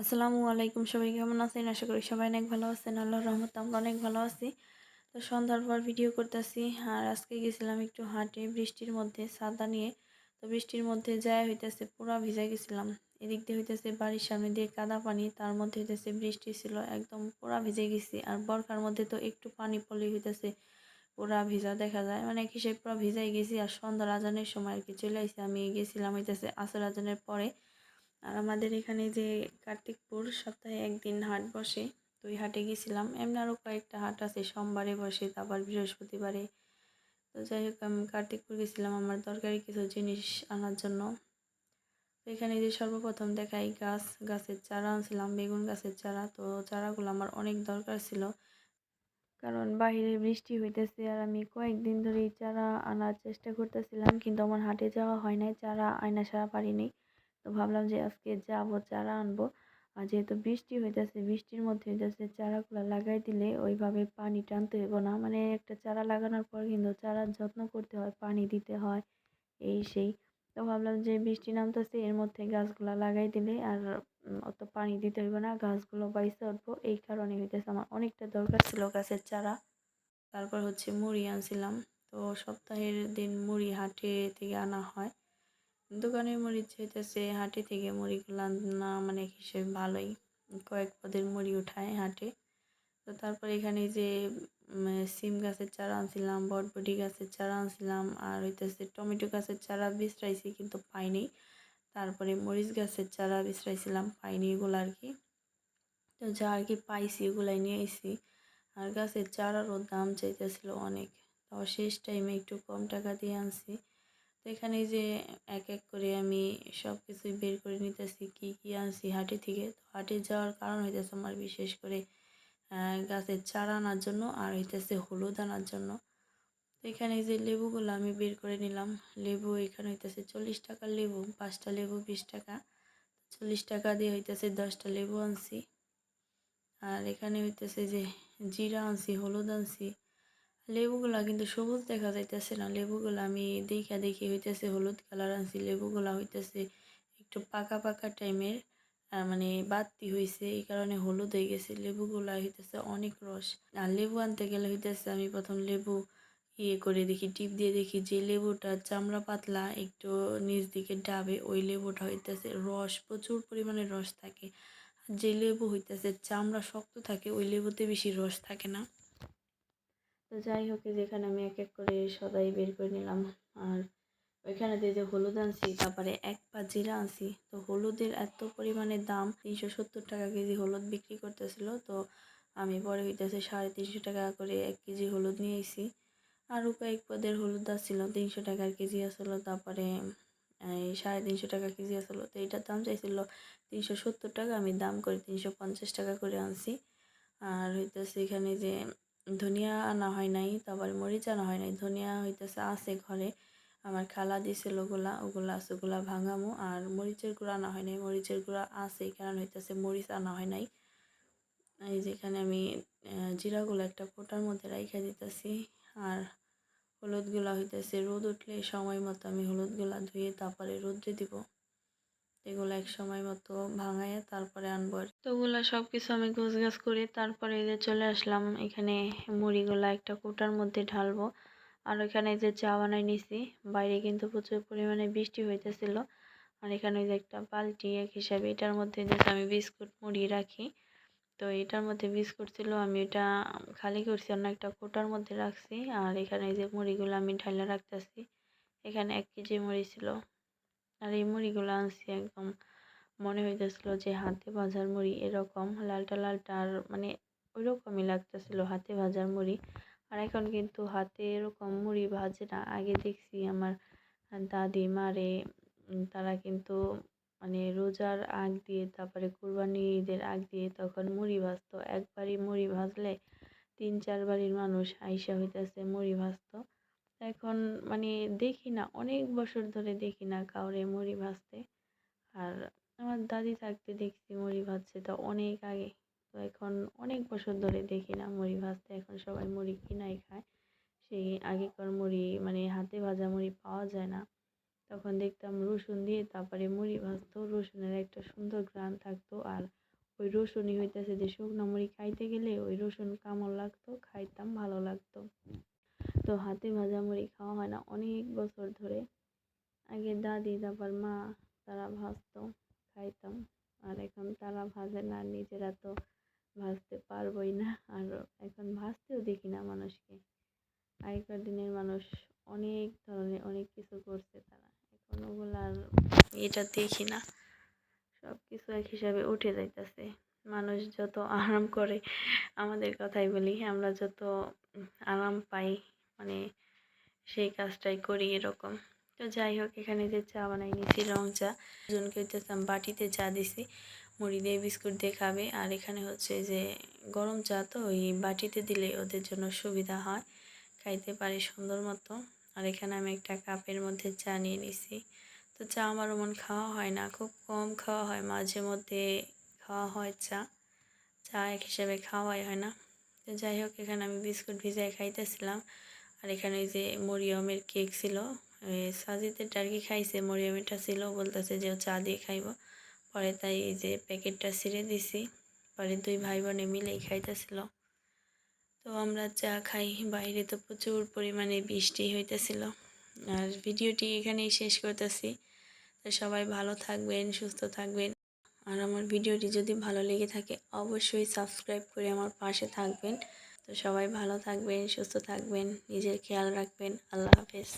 আসসালামু আলাইকুম, সবাই কেমন আছেন? আশা করি সবাই অনেক ভালো আছেন। আল্লাহর রহমত আমরা অনেক ভালো আছি। তো সন্ধ্যার পর ভিডিও করতেছি। আর আজকে গেছিলাম একটু হাটে, বৃষ্টির মধ্যে ছাতা নিয়ে। তো বৃষ্টির মধ্যে যায় হইতেছে পুরা ভিজা গেছিলাম। এদিক দিয়ে হইতেছে বাড়ির সামনে দিয়ে কাদা পানি, তার মধ্যে হইতেছে বৃষ্টি ছিল, একদম পুরা ভিজে গেছি। আর বরকার মধ্যে তো একটু পানি পড়লে হইতেছে পুরা ভিজা দেখা যায়। মানে হিসেবে পুরা ভিজাই গেছি। আর সন্ধ্যার আজানের সময় আর কি চলে আসছি আমি গেছিলাম হইতেছে আসর আজানের পরে। আর আমাদের এখানে যে কার্তিকপুর সপ্তাহে একদিন হাট বসে, তো ওই হাটে গেছিলাম। এমনি আরও কয়েকটা হাট আছে, সোমবারে বসে, তারপর বৃহস্পতিবারে। তো যাই হোক, আমি কার্তিকপুর গেছিলাম আমার দরকারি কিছু জিনিস আনার জন্য। তো এখানে যে সর্বপ্রথম দেখাই গাছ, গাছের চারা আনছিলাম, বেগুন গাছের চারা। তো চারাগুলো আমার অনেক দরকার ছিল, কারণ বাহিরে বৃষ্টি হইতেছে আর আমি কয়েকদিন ধরে চারা আনার চেষ্টা করতেছিলাম, কিন্তু আমার হাটে যাওয়া হয় নাই, চারা আয়না সারা পারিনি। তো ভাবলাম যে আজকে যাব, চারা আনব। আর যেহেতু বৃষ্টি হইতেছে, বৃষ্টির মধ্যে হইতেছে, চারাগুলো লাগাই দিলে ওইভাবে পানি টানতে হইব না। মানে একটা চারা লাগানোর পর কিন্তু চারার যত্ন করতে হয়, পানি দিতে হয়, এই সেই। তো ভাবলাম যে বৃষ্টি নামতেছে, এর মধ্যে গাছগুলো লাগাই দিলে আর অত পানি দিতে হইব না, গাছগুলো বাইসে উঠবো। এই কারণে হইতেছে আমার অনেকটা দরকার ছিল গাছের চারা। তারপর হচ্ছে মুড়ি আনছিলাম। তো সপ্তাহের দিন মুড়ি হাটে থেকে আনা হয়। দোকানের মুড়ি চাইতেছে, হাটে থেকে মুড়িগুলো না মানে হিসেবে ভালোই। কয়েক পদের মুড়ি উঠায় হাটে। তো তারপর এখানে যে সিম গাছের চারা আনছিলাম, বটবটি গাছের চারা আনছিলাম, আর হইতেছে টমেটো গাছের চারা বিছরাইছি কিন্তু পাইনি। তারপরে মরিচ গাছের চারা বিছরাইছিলাম পাইনি এগুলো আর কি। তো যা আর কি পাইছি ওগুলাই নিয়ে আইছি। আর গাছের চারারও দাম চাইতেছিল অনেক। তো শেষ টাইমে একটু কম টাকা দিয়ে আনছি। তো এখানে যে এক এক করে আমি সব কিছুই বের করে নিতেছি, কি কি আনছি হাটে থেকে। তো হাটে যাওয়ার কারণ হইতেছে আমার বিশেষ করে গাছের চারা আনার জন্য আর হইতেছে হলুদ আনার জন্য। তো এখানে যে লেবুগুলো আমি বের করে নিলাম। লেবু এখানে হইতেছে চল্লিশ টাকার লেবু, পাঁচটা লেবু বিশ টাকা। চল্লিশ টাকা দিয়ে হইতেছে দশটা লেবু আনছি। আর এখানে হইতেছে যে জিরা আনছি, হলুদ আনছি। লেবুগুলা কিন্তু সবুজ দেখা যাইতেছে না। লেবুগুলা আমি দেখা দেখি হইতেছে, হলুদ কালার আনছি। লেবুগুলা হইতেছে একটু পাকা পাকা টাইমের মানে বাতি হয়েছে এই কারণে হলুদ হয়ে গেছে। লেবুগুলা হইতেছে অনেক রস। আর লেবু আনতে গেলে হইতেছে আমি প্রথম লেবু ইয়ে করে দেখি, টিপ দিয়ে দেখি যে লেবুটা চামড়া পাতলা একটু নিচ দিকে ডাবে, ওই লেবুটা হইতেছে রস, প্রচুর পরিমাণে রস থাকে। যে লেবু হইতেছে চামড়া শক্ত থাকে, ওই লেবুতে বেশি রস থাকে না। তো যাই হোক যেখানে আমি এক এক করে সদাই বের করে নিলাম। আর ওইখানে যে হলুদ আনছি, তারপরে এক পা জিরা আনছি। তো হলুদের এত পরিমাণে দাম, তিনশো সত্তর টাকা কেজি হলুদ বিক্রি করতেছিল। তো আমি পরে হইতেছে সাড়ে তিনশো টাকা করে এক কেজি হলুদ নিয়ে এসেছি আরও কয়েক পদের হলুদ আসছিল, তিনশো টাকার কেজি আসলো। তারপরে, এই সাড়ে তিনশো টাকা কেজি আসলো। তো এটার দাম চাইছিল তিনশো সত্তর টাকা। আমি দাম করে তিনশো পঞ্চাশ টাকা করে আনছি। আর হইতেছে এখানে যে ধনিয়া আনা হয় নাই, তারপরে মরিচ আনা হয় নাই। ধনিয়া হইতেছে আছে ঘরে। আমার খালা দিছিল ওগুলা ওগুলা আছে, ওগুলা ভাঙামো। আর মরিচের গুঁড়া আনা হয় নাই। মরিচের গুঁড়া আছে কারণ হইতেছে মরিচ আনা হয় নাই। এই যেখানে আমি জিরাগুলো একটা কোটার মধ্যে রাইখা দিতেছি। আর হলুদগুলা হইতেছে রোদ উঠলে সময় মতো আমি হলুদগুলা ধুয়ে তারপরে রোদ্রে দিব। এগুলো এক সময় মতো ভাঙাইয়া তারপরে আনব তো ওগুলো সব কিছু আমি গোছ গাছ করে তারপরে যে চলে আসলাম, এখানে মুড়িগুলো একটা কোটার মধ্যে ঢালবো। আর ওইখানে যে চা বানাই নিছি, বাইরে কিন্তু প্রচুর পরিমাণে বৃষ্টি হইতেছিল। আর এখানে ওই যে একটা বালতি এক হিসাবে, এটার মধ্যে যে আমি বিস্কুট মুড়ি রাখি। তো এটার মধ্যে বিস্কুট ছিল, আমি এটা খালি করছি, অন্য একটা কোটার মধ্যে রাখছি। আর এখানে যে মুড়িগুলো আমি ঢাইলা রাখতেছি, এখানে এক কেজি মুড়ি ছিল। আর এই মুড়িগুলো আনছি একদম মনে হইতেছিল যে হাতে ভাজার মুড়ি এরকম, লালটা লালটা আর মানে ওইরকমই লাগতেছিল হাতে ভাজার মুড়ি। আর এখন কিন্তু হাতে এরকম মুড়ি ভাজে না। আগে দেখছি আমার দাদি, মারে তারা কিন্তু মানে রোজার আগ দিয়ে, তারপরে কুরবানি ঈদের আগ দিয়ে তখন মুড়ি ভাজতো। একবারই মুড়ি ভাজলে তিন চার বাড়ির মানুষ আইসা হইতেছে মুড়ি ভাজতো। এখন মানে দেখি না, অনেক বছর ধরে দেখি না কাউরে মুড়ি ভাজতে। আর আমার দাদি থাকতে দেখছি মুড়ি ভাজছে তো অনেক আগে। তো এখন অনেক বছর ধরে দেখি না মুড়ি ভাজতে, এখন সবাই মুড়ি কিনাই খায়। সেই আগেকার মুড়ি মানে হাতে ভাজা মুড়ি পাওয়া যায় না। তখন দেখতাম রসুন দিয়ে তারপরে মুড়ি ভাজতো, রসুনের একটা সুন্দর গ্রান থাকতো। আর ওই রসুনই হইতেছে যে শুকনো মুড়ি খাইতে গেলে ওই রসুন কামড় লাগতো, খাইতাম, ভালো লাগতো। তো হাতে ভাজা মুড়ি খাওয়া হয় না। অনেক বছর ধরে আগে দাদি, তারপর মা, তারা ভাজতো, খাইতাম। আর এখন তারা ভাজে না, নিজেরা তো ভাজতে পারবোই না। আর এখন ভাজতেও দেখি না মানুষকে। আগেকার দিনের মানুষ অনেক ধরনের, অনেক কিছু করছে তারা। এখন ওগুলো আর এটা দেখি না। সব কিছু এক হিসাবে উঠে যাইতেছে। মানুষ যত আরাম করে, আমাদের কথাই বলি, আমরা যত আরাম পাই মানে সেই কাজটাই করি এরকম। তো যাই হোক, এখানে যে চা বানাই নিয়েছি রং চা। দুজনকে হচ্ছে বাটিতে চা দিছি। মুড়ি দিয়ে বিস্কুট দিয়ে খাবে। আর এখানে হচ্ছে যে গরম চা তো ওই বাটিতে দিলে ওদের জন্য সুবিধা হয়। খাইতে পারে সুন্দর মতো। আর এখানে আমি একটা কাপের মধ্যে চা নিয়ে নিছি। তো চা আমার ওমন খাওয়া হয় না। খুব কম খাওয়া হয়। মাঝে মধ্যে খাওয়া হয় চা। চা এক হিসাবে খাওয়াই হয় না। তো যাই হোক, এখানে আমি বিস্কুট ভিজাই খাইতেছিলাম। আর এখানে ওই যে মরিয়মের কেক ছিল সাজিদের টার্কি খাইছে, মরিয়মেরটা ছিল, বলতেছে যে ও চা দিয়ে খাইব। পরে তাই এই যে প্যাকেটটা ছিঁড়ে দিছি, পরে দুই ভাই বোনে মিলেই খাইতেছিল। তো আমরা চা খাই, বাইরে তো প্রচুর পরিমাণে বৃষ্টি হইতেছিল। আর ভিডিওটি এখানেই শেষ করতেছি। তো সবাই ভালো থাকবেন, সুস্থ থাকবেন। আর আমার ভিডিওটি যদি ভালো লেগে থাকে, অবশ্যই সাবস্ক্রাইব করে আমার পাশে থাকবেন। তো সবাই ভালো থাকবেন সুস্থ থাকবেন নিজের খেয়াল রাখবেন। আল্লাহ হাফেজ।